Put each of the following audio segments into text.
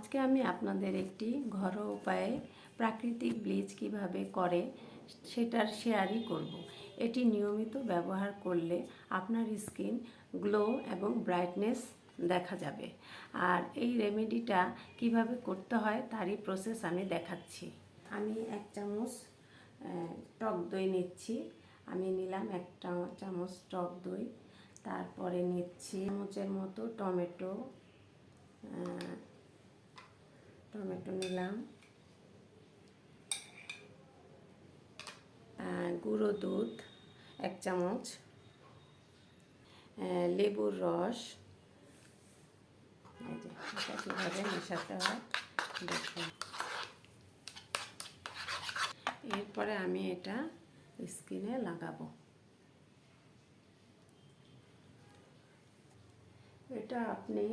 আজকে আমি আপনাদের একটি ঘরোয়া উপায়ে প্রাকৃতিক ব্লিচ কীভাবে করে সেটার শেয়ারই করব। এটি নিয়মিত ব্যবহার করলে আপনার স্কিন গ্লো এবং ব্রাইটনেস দেখা যাবে। আর এই রেমেডিটা কীভাবে করতে হয় তারই প্রসেস আমি দেখাচ্ছি। আমি এক চামচ টক দই নিচ্ছি। আমি নিলাম এক চামচ টক দই। তারপরে নিচ্ছি চামচের মতো টমেটো টমেটো নিলাম। গুঁড়ো দুধ, এক চামচ। লেবুর রস। কীভাবে মেশাতে হয়, দেখুন। এরপরে আমি এটা স্কিনে লাগাবো। এটা আপনি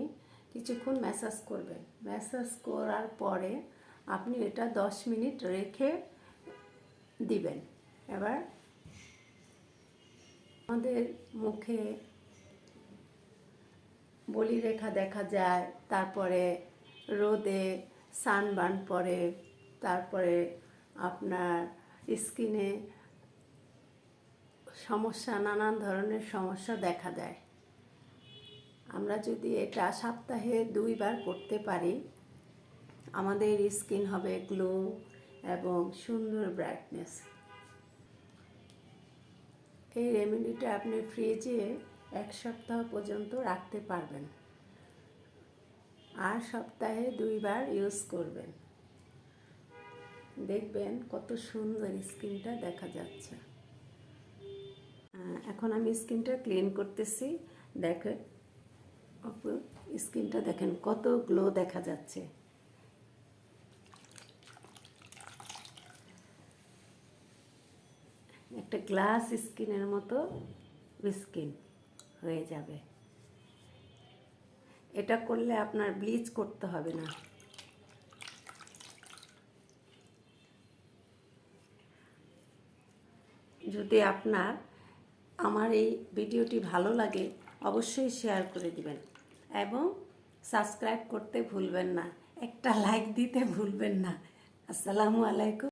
কিছুক্ষণ ম্যাসাজ করবেন। ম্যাসাজ করার পরে আপনি এটা দশ মিনিট রেখে দিবেন। এবার আমাদের মুখে বলি রেখা দেখা যায়, তারপরে রোদে সানবার্ন পড়ে তারপরে আপনার স্কিনে সমস্যা, নানান ধরনের সমস্যা দেখা দেয়। আমরা যদি এটা সপ্তাহে দুইবার করতে পারি, আমাদের স্কিন হবে গ্লো এবং সুন্দর ব্রাইটনেস। এই রেমেডিটা আপনি ফ্রিজে এক সপ্তাহ পর্যন্ত রাখতে পারবেন। আর সপ্তাহে দুইবার ইউজ করবেন। দেখবেন কত সুন্দর স্কিনটা দেখা যাচ্ছে। এখন আমি স্কিনটা ক্লিন করতেছি। দেখে স্কিনটা দেখেন, কত গ্লো দেখা যাচ্ছে। একটা গ্লাস স্কিনের মতো স্কিন হয়ে যাবে। এটা করলে আপনার ব্লিচ করতে হবে না। যদি আপনার, আমার এই ভিডিওটি ভালো লাগে, অবশ্যই শেয়ার করে দিবেন। এবং সাবস্ক্রাইব করতে ভুলবেন না। একটা লাইক দিতে ভুলবেন না। আসসালামু আলাইকুম।